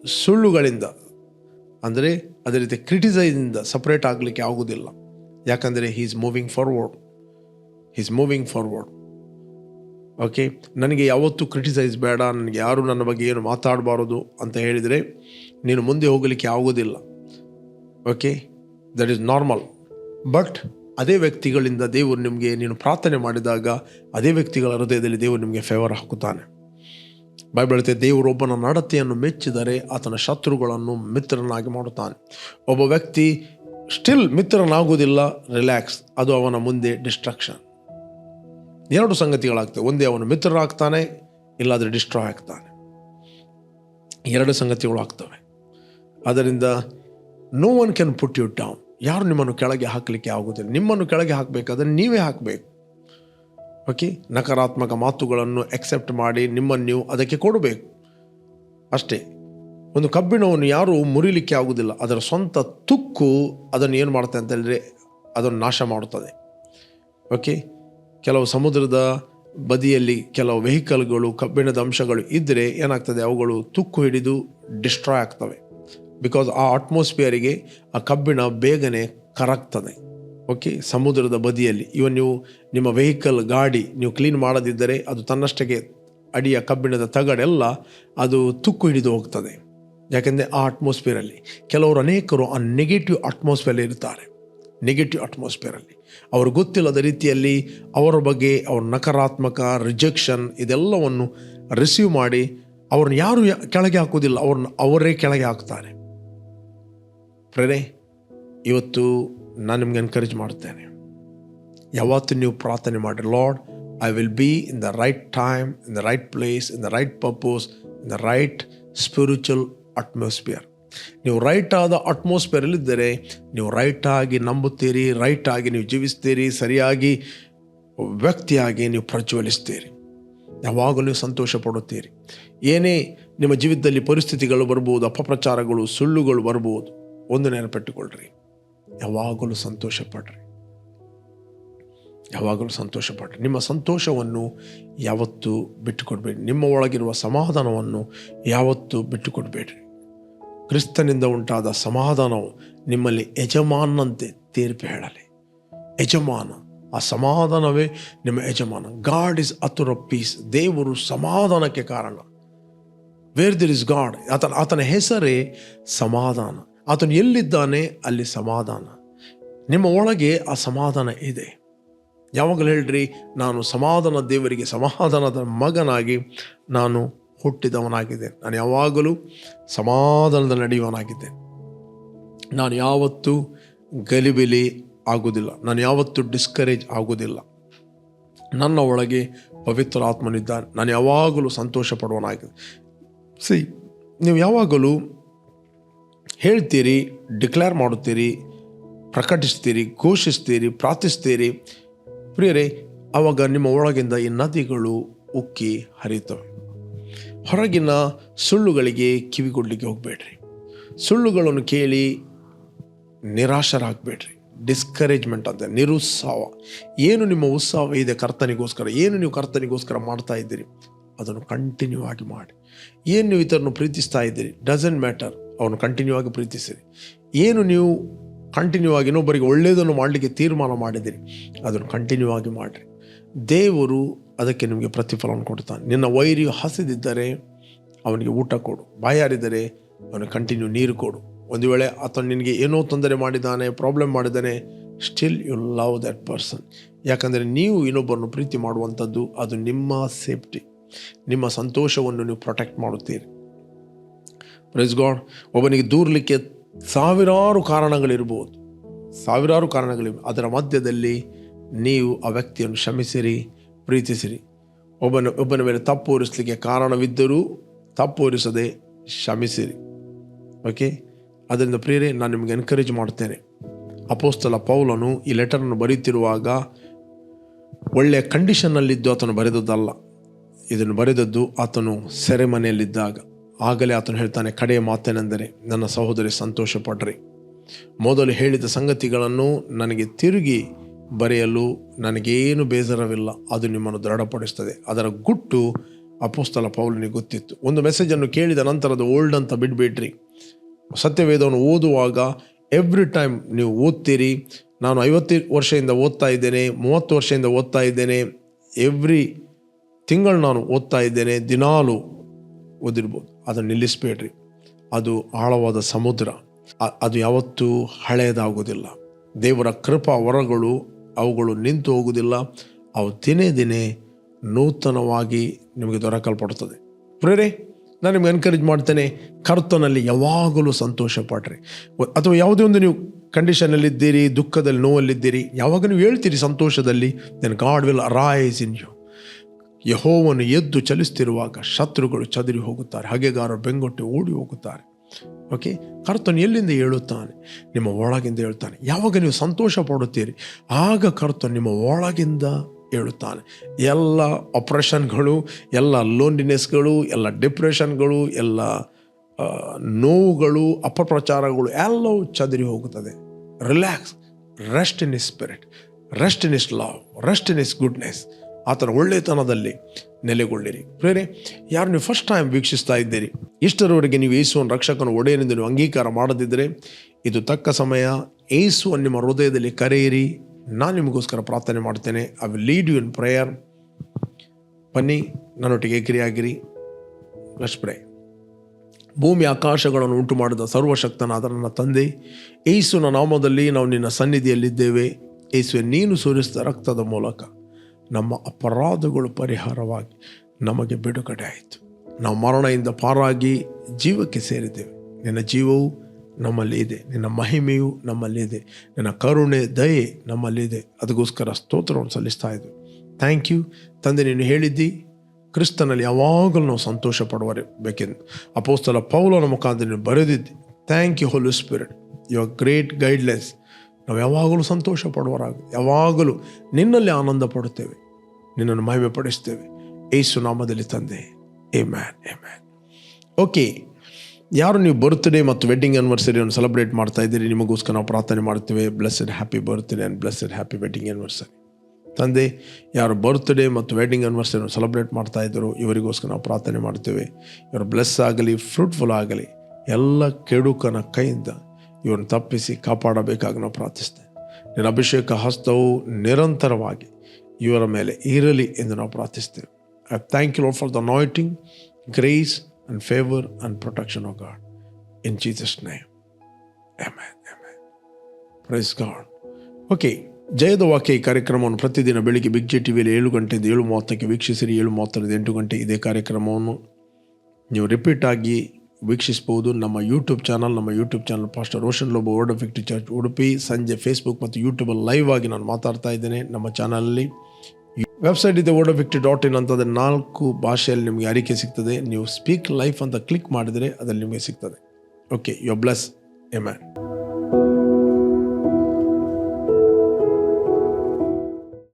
ಸುಳ್ಳುಗಳಿಂದ, ಅಂದರೆ ಅದೇ ರೀತಿ ಕ್ರಿಟಿಸೈಸಿಂದ ಸಪ್ರೇಟ್ ಆಗಲಿಕ್ಕೆ ಆಗುವುದಿಲ್ಲ. ಯಾಕಂದರೆ he is moving forward is moving forward okay ನನಗೆ ಯಾವತ್ತೂ ಕ್ರಿಟಿಸೈಸ್ ಬೇಡ, ನನಗೆ ಯಾರು ನನ್ನ ಬಗ್ಗೆ ಏನು ಮಾತಾಡಬಾರದು ಅಂತ ಹೇಳಿದರೆ ನೀನು ಮುಂದೆ ಹೋಗಲಿಕ್ಕೆ ಆಗೋದಿಲ್ಲ okay that is normal but ಅದೇ ವ್ಯಕ್ತಿಗಳಿಂದ ದೇವರು ನಿಮಗೆ ನೀನು ಪ್ರಾರ್ಥನೆ ಮಾಡಿದಾಗ, ಅದೇ ವ್ಯಕ್ತಿಗಳ ಹೃದಯದಲ್ಲಿ ದೇವರು ನಿಮಗೆ ಫೇವರ್ ಹಾಕುತ್ತಾನೆ. ಬೈಬಲ್ ಹೇಳುತ್ತೆ ದೇವರೊಬ್ಬನ ನಡತೆಯನ್ನು ಮೆಚ್ಚಿದರೆ ಆತನ ಶತ್ರುಗಳನ್ನು ಮಿತ್ರನಾಗಿ ಮಾಡುತ್ತಾನೆ. ಒಬ್ಬ ವ್ಯಕ್ತಿ ಸ್ಟಿಲ್ ಮಿತ್ರನಾಗುವುದಿಲ್ಲ ರಿಲ್ಯಾಕ್ಸ್ ಅದು ಅವನ ಮುಂದೆ ಡಿಸ್ಟ್ರಾಕ್ಷನ್ ಎರಡು ಸಂಗತಿಗಳಾಗ್ತವೆ. ಒಂದೇ ಅವನು ಮಿತ್ರನಾಗ್ತಾನೆ ಇಲ್ಲಾದರೆ ಡಿಸ್ಟ್ರಾಯ್ ಆಗ್ತಾನೆ. ಎರಡು ಸಂಗತಿಗಳು ಆಗ್ತವೆ. ಅದರಿಂದ no one can put you down ಯಾರು ನಿಮ್ಮನ್ನು ಕೆಳಗೆ ಹಾಕಲಿಕ್ಕೆ ಆಗುವುದಿಲ್ಲ. ನಿಮ್ಮನ್ನು ಕೆಳಗೆ ಹಾಕಬೇಕಾದ್ರೆ ನೀವೇ ಹಾಕಬೇಕು. ಓಕೆ? ನಕಾರಾತ್ಮಕ ಮಾತುಗಳನ್ನು ಎಕ್ಸೆಪ್ಟ್ ಮಾಡಿ ನಿಮ್ಮನ್ನು ನೀವು ಅದಕ್ಕೆ ಕೊಡಬೇಕು. ಅಷ್ಟೇ. ಒಂದು ಕಬ್ಬಿಣವನ್ನು ಯಾರೂ ಮುರಿಲಿಕ್ಕೆ ಆಗುವುದಿಲ್ಲ. ಅದರ ಸ್ವಂತ ತುಕ್ಕು ಅದನ್ನು ಏನು ಮಾಡುತ್ತೆ ಅಂತ ಹೇಳಿದರೆ ಅದನ್ನು ನಾಶ ಮಾಡುತ್ತದೆ. ಓಕೆ? ಕೆಲವು ಸಮುದ್ರದ ಬದಿಯಲ್ಲಿ ಕೆಲವು ವೆಹಿಕಲ್ಗಳು, ಕಬ್ಬಿಣದ ಅಂಶಗಳು ಇದ್ದರೆ ಏನಾಗ್ತದೆ? ಅವುಗಳು ತುಕ್ಕು ಹಿಡಿದು ಡಿಸ್ಟ್ರಾಯ್ ಆಗ್ತವೆ. ಬಿಕಾಸ್ ಆ ಅಟ್ಮಾಸ್ಫಿಯರಿಗೆ ಆ ಕಬ್ಬಿಣ ಬೇಗನೆ ಕರಗ್ತದೆ. ಓಕೆ, ಸಮುದ್ರದ ಬದಿಯಲ್ಲಿ. ಇವನ್ ನೀವು ನಿಮ್ಮ ವೆಹಿಕಲ್ ಗಾಡಿ ನೀವು ಕ್ಲೀನ್ ಮಾಡದಿದ್ದರೆ ಅದು ತನ್ನಷ್ಟಕ್ಕೆ ಅಡಿಯ ಕಬ್ಬಿಣದ ತಗಡೆಲ್ಲ ಅದು ತುಕ್ಕು ಹಿಡಿದು ಹೋಗ್ತದೆ. ಯಾಕೆಂದರೆ ಆ ಅಟ್ಮಾಸ್ಫಿಯರಲ್ಲಿ ಕೆಲವರು ಅನೇಕರು ಆ ನೆಗೆಟಿವ್ ಅಟ್ಮಾಸ್ಫಿಯರ್ ಇರ್ತಾರೆ. ನೆಗೆಟಿವ್ ಅಟ್ಮಾಸ್ಫಿಯರಲ್ಲಿ ಅವರು ಗೊತ್ತಿಲ್ಲದ ರೀತಿಯಲ್ಲಿ ಅವರ ಬಗ್ಗೆ ಅವ್ರ ನಕಾರಾತ್ಮಕ ರಿಜೆಕ್ಷನ್ ಇದೆಲ್ಲವನ್ನು ರಿಸೀವ್ ಮಾಡಿ ಅವ್ರನ್ನ ಯಾರು ಕೆಳಗೆ ಹಾಕೋದಿಲ್ಲ ಅವ್ರನ್ನ ಅವರೇ ಕೆಳಗೆ ಹಾಕ್ತಾರೆ. ಪ್ರೇರೆ, ಇವತ್ತು ನಾನು ನಿಮ್ಗೆ ಎನ್ಕರೇಜ್ ಮಾಡುತ್ತೇನೆ. ಯಾವತ್ತು ನೀವು ಪ್ರಾರ್ಥನೆ ಮಾಡಿ Lord I will be in the right time in the right place in the right purpose in the right spiritual atmosphere ನೀವು ರೈಟ್ ಆದ ಅಟ್ಮಾಸ್ಫಿಯರಲ್ಲಿದ್ದರೆ ನೀವು ರೈಟ್ ಆಗಿ ನಂಬುತ್ತೀರಿ ರೈಟ್ ಆಗಿ ನೀವು ಜೀವಿಸ್ತೀರಿ, ಸರಿಯಾಗಿ ವ್ಯಕ್ತಿಯಾಗಿ ನೀವು ಪ್ರಜ್ವಲಿಸ್ತೀರಿ. ಯಾವಾಗಲೂ ನೀವು ಸಂತೋಷ ಪಡುತ್ತೀರಿ ಏನೇ ನಿಮ್ಮ ಜೀವಿತದಲ್ಲಿ ಪರಿಸ್ಥಿತಿಗಳು ಬರ್ಬೋದು, ಅಪಪ್ರಚಾರಗಳು, ಸುಳ್ಳುಗಳು ಬರ್ಬೋದು, ಒಂದು ನೆನಪಿಟ್ಟುಕೊಳ್ಳ್ರಿ ಯಾವಾಗಲೂ ಸಂತೋಷ ಪಡ್ರಿ ಯಾವಾಗಲೂ ಸಂತೋಷ ಪಡ್ರಿ ನಿಮ್ಮ ಸಂತೋಷವನ್ನು ಯಾವತ್ತೂ ಬಿಟ್ಟುಕೊಡ್ಬೇಡಿ. ನಿಮ್ಮ ಒಳಗಿರುವ ಸಮಾಧಾನವನ್ನು ಯಾವತ್ತೂ ಬಿಟ್ಟುಕೊಡ್ಬೇಡ್ರಿ. ಕ್ರಿಸ್ತನಿಂದ ಉಂಟಾದ ಸಮಾಧಾನವು ನಿಮ್ಮಲ್ಲಿ ಯಜಮಾನಂತೆ ತೀರ್ಪು ಹೇಳಲಿ. ಯಜಮಾನ, ಆ ಸಮಾಧಾನವೇ ನಿಮ್ಮ ಯಜಮಾನ. ಗಾಡ್ ಇಸ್ ಅತುರ ಪೀಸ್ ದೇವರು ಸಮಾಧಾನಕ್ಕೆ ಕಾರಣ. ವೇರ್ ದಿರ್ ಇಸ್ ಗಾಡ್ ಆತನ ಆತನ ಹೆಸರೇ ಸಮಾಧಾನ. ಆತನು ಎಲ್ಲಿದ್ದಾನೆ ಅಲ್ಲಿ ಸಮಾಧಾನ. ನಿಮ್ಮ ಒಳಗೆ ಆ ಸಮಾಧಾನ ಇದೆ. ಯಾವಾಗಲೂ ಹೇಳ್ರಿ, ನಾನು ಸಮಾಧಾನ ದೇವರಿಗೆ ಸಮಾಧಾನದ ಮಗನಾಗಿ ನಾನು ಹುಟ್ಟಿದವನಾಗಿದ್ದೆ ನಾನು ಯಾವಾಗಲೂ ಸಮಾಧಾನದ ನಡೆಯುವನಾಗಿದ್ದೆ ನಾನು ಯಾವತ್ತೂ ಗಲಿಬಿಲಿ ಆಗುವುದಿಲ್ಲ. ನಾನು ಯಾವತ್ತೂ ಡಿಸ್ಕರೇಜ್ ಆಗುವುದಿಲ್ಲ. ನನ್ನ ಒಳಗೆ ಪವಿತ್ರ ಆತ್ಮನಿದ್ದಾನೆ. ನಾನು ಯಾವಾಗಲೂ ಸಂತೋಷ ಪಡುವನಾಗಿದೆ ಸಿ ನೀವು ಯಾವಾಗಲೂ ಹೇಳ್ತೀರಿ ಡಿಕ್ಲೇರ್ ಮಾಡುತ್ತೀರಿ, ಪ್ರಕಟಿಸ್ತೀರಿ, ಘೋಷಿಸ್ತೀರಿ, ಪ್ರಾರ್ಥಿಸ್ತೀರಿ. ಪ್ರಿಯರೇ ಆವಾಗ ನಿಮ್ಮ ಒಳಗಿಂದ ಈ ನದಿಗಳು ಉಕ್ಕಿ ಹರಿತವೆ ಹೊರಗಿನ ಸುಳ್ಳುಗಳಿಗೆ ಕಿವಿಗೊಡ್ಲಿಕ್ಕೆ ಹೋಗಬೇಡ್ರಿ. ಸುಳ್ಳುಗಳನ್ನು ಕೇಳಿ ನಿರಾಶರಾಗಬೇಡ್ರಿ. ಡಿಸ್ಕರೇಜ್ಮೆಂಟ್ ಅಂತ, ನಿರುತ್ಸಾಹ. ಏನು ನಿಮ್ಮ ಉತ್ಸಾಹ ಇದೆ ಕರ್ತನಿಗೋಸ್ಕರ, ಏನು ನೀವು ಕರ್ತನಿಗೋಸ್ಕರ ಮಾಡ್ತಾ ಇದ್ದೀರಿ, ಅದನ್ನು ಕಂಟಿನ್ಯೂ ಆಗಿ ಮಾಡಿ. ಏನು ನೀವು ಇತರನ್ನು ಪ್ರೀತಿಸ್ತಾ ಇದ್ದೀರಿ ಡಸಂಟ್ ಮ್ಯಾಟರ್ ಅವನು ಕಂಟಿನ್ಯೂ ಆಗಿ ಪ್ರೀತಿಸಿರಿ. ಏನು ನೀವು ಕಂಟಿನ್ಯೂ ಆಗಿ ಇನ್ನೊಬ್ಬರಿಗೆ ಒಳ್ಳೆಯದನ್ನು ಮಾಡಲಿಕ್ಕೆ ತೀರ್ಮಾನ ಮಾಡಿದಿರಿ, ಅದನ್ನು ಕಂಟಿನ್ಯೂ ಆಗಿ ಮಾಡಿರಿ. ದೇವರು ಅದಕ್ಕೆ ನಿಮಗೆ ಪ್ರತಿಫಲವನ್ನು ಕೊಡ್ತಾನೆ. ನಿನ್ನ ವೈರಿಯು ಹಸಿದಿದ್ದರೆ ಅವನಿಗೆ ಊಟ ಕೊಡು. ಬಾಯಾರಿದರೆ ಅವನಿಗೆ ಕಂಟಿನ್ಯೂ ನೀರು ಕೊಡು. ಒಂದು ವೇಳೆ ಆತನು ನಿನಗೆ ಏನೋ ತೊಂದರೆ ಮಾಡಿದ್ದಾನೆ ಪ್ರಾಬ್ಲಮ್ ಮಾಡಿದ್ದಾನೆ still you love that person ಯಾಕಂದರೆ ನೀವು ಇನ್ನೊಬ್ಬರನ್ನು ಪ್ರೀತಿ ಮಾಡುವಂಥದ್ದು, ಅದು ನಿಮ್ಮ ಸೇಫ್ಟಿ ನಿಮ್ಮ ಸಂತೋಷವನ್ನು ನೀವು ಪ್ರೊಟೆಕ್ಟ್ ಮಾಡುತ್ತೀರಿ. ಪ್ರೈಸ್ ಗಾಡ್ ಒಬ್ಬನಿಗೆ ದೂರಲಿಕ್ಕೆ ಸಾವಿರಾರು ಕಾರಣಗಳಿರ್ಬೋದು. ಸಾವಿರಾರು ಕಾರಣಗಳಿವೆ ಅದರ ಮಧ್ಯದಲ್ಲಿ ನೀವು ಆ ವ್ಯಕ್ತಿಯನ್ನು ಕ್ಷಮಿಸಿರಿ, ಪ್ರೀತಿಸಿರಿ. ಒಬ್ಬನ ಒಬ್ಬನ ಮೇಲೆ ತಪ್ಪು ಹೊರಿಸಲಿಕ್ಕೆ ಕಾರಣವಿದ್ದರೂ ತಪ್ಪು ಹೊರಿಸದೆ ಕ್ಷಮಿಸಿರಿ. ಓಕೆ ಅದರಿಂದ ಪ್ರಿಯರೇ, ನಾನು ನಿಮಗೆ ಎನ್ಕರೇಜ್ ಮಾಡ್ತೇನೆ. ಅಪೋಸ್ತಲ ಪೌಲನು ಈ ಲೆಟರನ್ನು ಬರೀತಿರುವಾಗ ಒಳ್ಳೆಯ ಕಂಡೀಷನ್ನಲ್ಲಿದ್ದು ಆತನು ಬರೆದದ್ದಲ್ಲ. ಇದನ್ನು ಬರೆದದ್ದು ಆತನು ಸೆರೆಮನೆಯಲ್ಲಿದ್ದಾಗ ಆಗಲೇ ಆತನು ಹೇಳ್ತಾನೆ ಕಡೆಯ ಮಾತೇನೆಂದರೆ ನನ್ನ ಸಹೋದರಿ ಸಂತೋಷ ಪಡ್ರಿ ಮೊದಲು ಹೇಳಿದ ಸಂಗತಿಗಳನ್ನು ನನಗೆ ತಿರುಗಿ ಬರೆಯಲು ನನಗೇನು ಬೇಜಾರವಿಲ್ಲ ಅದು ನಿಮ್ಮನ್ನು ದೃಢಪಡಿಸ್ತದೆ. ಅದರ ಗುಟ್ಟು ಅಪೋಸ್ತಲ ಪೌಲನಿಗೆ ಗೊತ್ತಿತ್ತು. ಒಂದು ಮೆಸೇಜನ್ನು ಕೇಳಿದ ನಂತರದ ಓಲ್ಡ್ ಅಂತ ಬಿಡಬೇಡ್ರಿ. ಸತ್ಯವೇದವನ್ನು ಓದುವಾಗ ಎವ್ರಿ ಟೈಮ್ ನೀವು ಓದ್ತೀರಿ. ನಾನು ಐವತ್ತು ವರ್ಷದಿಂದ ಓದ್ತಾ ಇದ್ದೇನೆ, ಮೂವತ್ತು ವರ್ಷದಿಂದ ಓದ್ತಾ ಇದ್ದೇನೆ, ಎವ್ರಿ ತಿಂಗಳು ನಾನು ಓದ್ತಾ ಇದ್ದೇನೆ, ದಿನಾಲು ಓದಿರ್ಬೋದು. ಅದನ್ನು ನಿಲ್ಲಿಸಬೇಡ್ರಿ. ಅದು ಆಳವಾದ ಸಮುದ್ರ. ಅದು ಯಾವತ್ತೂ ಹಳೆಯದಾಗುವುದಿಲ್ಲ. ದೇವರ ಕೃಪಾ ವರಗಳು ಅವುಗಳು ನಿಂತು ಹೋಗುವುದಿಲ್ಲ. ಅವು ದಿನೇ ದಿನೇ ನೂತನವಾಗಿ ನಿಮಗೆ ದೊರಕಲ್ಪಡ್ತದೆ ಪ್ರೇರೆ ನಾನು ನಿಮ್ಗೆ ಎನ್ಕರೇಜ್ ಮಾಡ್ತೇನೆ, ಕರ್ತನಲ್ಲಿ ಯಾವಾಗಲೂ ಸಂತೋಷ ಪಡ್ರಿ ಅಥವಾ ಯಾವುದೇ ಒಂದು ನೀವು ಕಂಡೀಷನಲ್ಲಿದ್ದೀರಿ ದುಃಖದಲ್ಲಿ, ನೋವಲ್ಲಿದ್ದೀರಿ, ಯಾವಾಗ ನೀವು ಹೇಳ್ತೀರಿ ಸಂತೋಷದಲ್ಲಿ then God will arise in you ಯಹೋವನು ಎದ್ದು ಚಲಿಸ್ತಿರುವಾಗ ಶತ್ರುಗಳು ಚದುರಿ ಹೋಗುತ್ತಾರೆ, ಹಾಗೆಗಾರರು ಬೆಂಗೊಟ್ಟೆ ಓಡಿ ಹೋಗುತ್ತಾರೆ. ಓಕೆ ಕರ್ತನು ಎಲ್ಲಿಂದ ಹೇಳುತ್ತಾನೆ ನಿಮ್ಮ ಒಳಗಿಂದ ಹೇಳ್ತಾನೆ ಯಾವಾಗ ನೀವು ಸಂತೋಷ ಪಡುತ್ತೀರಿ? ಆಗ ಕರ್ತನು ನಿಮ್ಮ ಒಳಗಿಂದ ಹೇಳುತ್ತಾನೆ ಎಲ್ಲ ಆಪ್ರೇಷನ್ಗಳು ಎಲ್ಲ ಲೋನ್ಲಿನೆಸ್ಗಳು ಎಲ್ಲ ಡಿಪ್ರೆಷನ್ಗಳು ಎಲ್ಲ ನೋವುಗಳು, ಅಪಪ್ರಚಾರಗಳು ಎಲ್ಲವೂ ಚದುರಿ ಹೋಗುತ್ತದೆ. Relax rest in his spirit rest in his love rest in his goodness ಆತನ ಒಳ್ಳೆತನದಲ್ಲಿ ನೆಲೆಗೊಳ್ಳಿರಿ. ಪ್ರೇರೆ ಯಾರು ನೀವು ಫಸ್ಟ್ ಟೈಮ್ ವೀಕ್ಷಿಸ್ತಾ ಇದ್ದೀರಿ, ಇಷ್ಟರವರೆಗೆ ನೀವು ಯೇಸುವನ್ನು ರಕ್ಷಕನ ಒಡೆಯನೆಂದು ನೀವು ಅಂಗೀಕಾರ ಮಾಡದಿದ್ದರೆ, ಇದು ತಕ್ಕ ಸಮಯ. ಏಸುವನ್ನು ನಿಮ್ಮ ಹೃದಯದಲ್ಲಿ ಕರೆಯಿರಿ. ನಾನು ನಿಮಗೋಸ್ಕರ ಪ್ರಾರ್ಥನೆ ಮಾಡ್ತೇನೆ. I will lead you in prayer ಬನ್ನಿ, ನನ್ನೊಟ್ಟಿಗೆ ಕಿರಿಯಾಗಿರಿ ಲಕ್ಷ್ಮೇ ಭೂಮಿ ಆಕಾಶಗಳನ್ನು ಉಂಟು ಮಾಡಿದ ಸರ್ವಶಕ್ತನಾದ ನನ್ನ ತಂದೆ ಏಸುನ ನಾಮದಲ್ಲಿ ನಾವು ನಿನ್ನ ಸನ್ನಿಧಿಯಲ್ಲಿದ್ದೇವೆ. ಏಸುವೆ ನೀನು ಸುರಿಸಿದ ರಕ್ತದ ಮೂಲಕ. ನಮ್ಮ ಅಪರಾಧಗಳು ಪರಿಹಾರವಾಗಿ ನಮಗೆ ಬಿಡುಗಡೆ ಆಯಿತು. ನಾವು ಮರಣದಿಂದ ಪಾರಾಗಿ ಜೀವಕ್ಕೆ ಸೇರಿದ್ದೇವೆ. ನಿನ್ನ ಜೀವವು ನಮ್ಮಲ್ಲಿ ಇದೆ. ನಿನ್ನ ಮಹಿಮೆಯು ನಮ್ಮಲ್ಲಿದೆ ನಿನ್ನ ಕರುಣೆ, ದಯೆ ನಮ್ಮಲ್ಲಿದೆ ಅದಕ್ಕೋಸ್ಕರ ಸ್ತೋತ್ರವನ್ನು ಸಲ್ಲಿಸ್ತಾ ಇದ್ದೆ ಥ್ಯಾಂಕ್ ಯು ತಂದೆ, ನೀನು ಹೇಳಿದ್ದಿ, ಕ್ರಿಸ್ತನಲ್ಲಿ ಯಾವಾಗಲೂ ನಾವು ಸಂತೋಷ ಪಡುವರೆ ಬೇಕೆಂದು ಅಪೋಸ್ತಲ ಪೌಲನ ಮುಖಾಂತರ ಬರೆದಿದ್ದೆ. Thank you holy spirit your great guidelines ನಾವು ಯಾವಾಗಲೂ ಸಂತೋಷ ಪಡುವರಾಗ ಯಾವಾಗಲೂ ನಿನ್ನಲ್ಲಿ ಆನಂದ ಪಡುತ್ತೇವೆ ನಿನ್ನನ್ನು ಮಹಿಮೆ ಪಡಿಸ್ತೇವೆ ಏಸು ನಾಮದಲ್ಲಿ ತಂದೆ. Amen amen okay ಯಾರು ನೀವು ಬರ್ತ್ಡೇ ಮತ್ತು ವೆಡ್ಡಿಂಗ್ ಆ್ಯನಿವರ್ಸರಿಯನ್ನು ಸೆಲೆಬ್ರೇಟ್ ಮಾಡ್ತಾ ಇದ್ದೀರಿ, ನಿಮಗೋಸ್ಕರ ನಾವು ಪ್ರಾರ್ಥನೆ ಮಾಡ್ತೇವೆ. Blessed happy birthday and blessed happy wedding anniversary ತಂದೆ, ಯಾರು ಬರ್ತ್ಡೇ ಮತ್ತು ವೆಡ್ಡಿಂಗ್ ಆ್ಯನಿವರ್ಸರಿಯನ್ನು ಸೆಲೆಬ್ರೇಟ್ ಮಾಡ್ತಾ ಇದ್ದರು ಇವರಿಗೋಸ್ಕರ ನಾವು ಪ್ರಾರ್ಥನೆ ಮಾಡ್ತೇವೆ. ಇವರು ಬ್ಲೆಸ್ ಆಗಲಿ ಫ್ರೂಟ್ಫುಲ್ ಆಗಲಿ, ಎಲ್ಲ ಕೆಡುಕನ ಕೈಯಿಂದ ಇವರನ್ನು ತಪ್ಪಿಸಿ ಕಾಪಾಡಬೇಕಾಗಿ ನಾವು ಪ್ರಾರ್ಥಿಸ್ತೇವೆ ನಿನ್ನ ಅಭಿಷೇಕ ಹಸ್ತವು ನಿರಂತರವಾಗಿ ಇವರ ಮೇಲೆ ಇರಲಿ ಎಂದು ನಾವು ಪ್ರಾರ್ಥಿಸ್ತೇವೆ. I thank you lot for the anointing grace and favour and protection of God in Jesus name M Amen. Praise God okay ಜಯದ ವಾಕ್ಯ ಈ ಕಾರ್ಯಕ್ರಮವನ್ನು ಪ್ರತಿದಿನ ಬೆಳಿಗ್ಗೆ ಬಿಗ್ ಜೆ ಟಿವಿಯಲ್ಲಿ ಏಳು ಗಂಟೆಯಿಂದ ಏಳು ಮೂವತ್ತಕ್ಕೆ ವೀಕ್ಷಿಸಿರಿ. ಏಳು ಮೂವತ್ತರಿಂದ ಎಂಟು ಗಂಟೆ ಇದೇ ಕಾರ್ಯಕ್ರಮವನ್ನು ನೀವು ರಿಪೀಟ್ ಆಗಿ ವೀಕ್ಷಿಸ್ಬೋದು ನಮ್ಮ ಯೂಟ್ಯೂಬ್ ಚಾನಲ್ ನಮ್ಮ YouTube channel pastor Roshan Lobo word of church Udupi ಸಂಜೆ ಫೇಸ್ಬುಕ್ ಮತ್ತು ಯೂಟ್ಯೂಬಲ್ಲಿ ಲೈವ್ ಆಗಿ ನಾನು ಮಾತಾಡ್ತಾ ಇದ್ದೇನೆ ನಮ್ಮ ಚಾನಲಲ್ಲಿ ವೆಬ್ಸೈಟ್ ಇದೆ ಓಡೋ ವಿಕ್ಟಿ ಡಾಟ್ ಇನ್ ಅಂತಂದರೆ ನಾಲ್ಕು ಭಾಷೆಯಲ್ಲಿ ನಿಮಗೆ ಅರಿಕೆ ಸಿಗ್ತದೆ. ನೀವು ಸ್ಪೀಕ್ ಲೈಫ್ ಅಂತ ಕ್ಲಿಕ್ ಮಾಡಿದರೆ ಅದರಲ್ಲಿ ನಿಮಗೆ ಸಿಗ್ತದೆ. Okay you bless amen